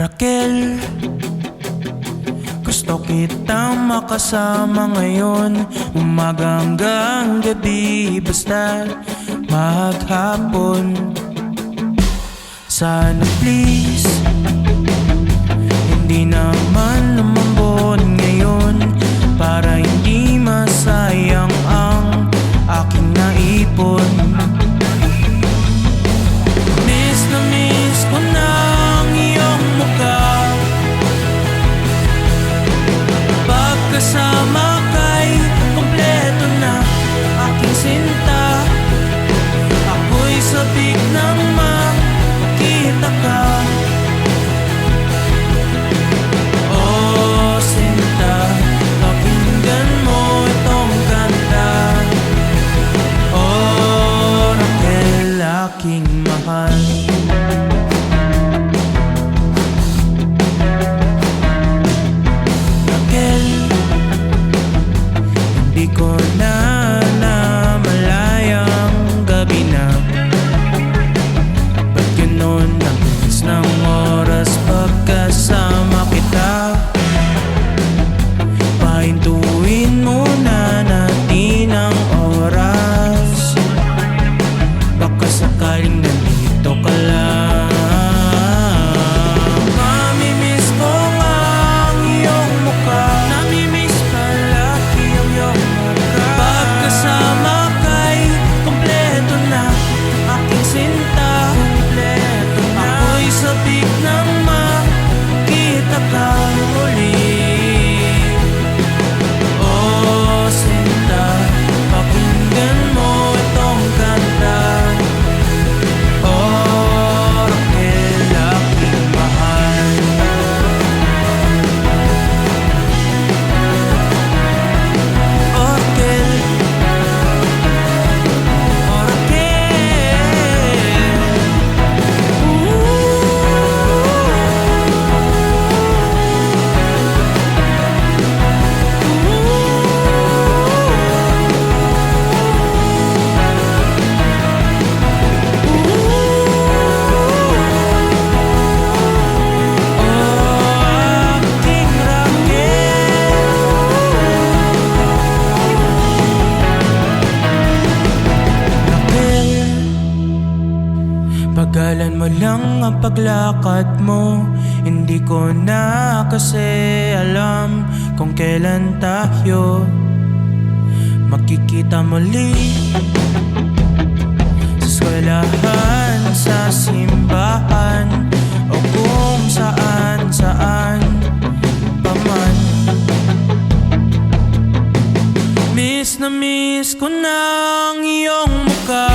Raquel Gusto kita makasama ngayon. Umaga gabi Basta maghapon. Sana please lang ang paglakad mo. Hindi ko na kasi alam kung kailan tayo Makikita muli. Sa eskwelahan, sa simbahan O kung saan, saan paman Miss na miss ko ng iyong mukha.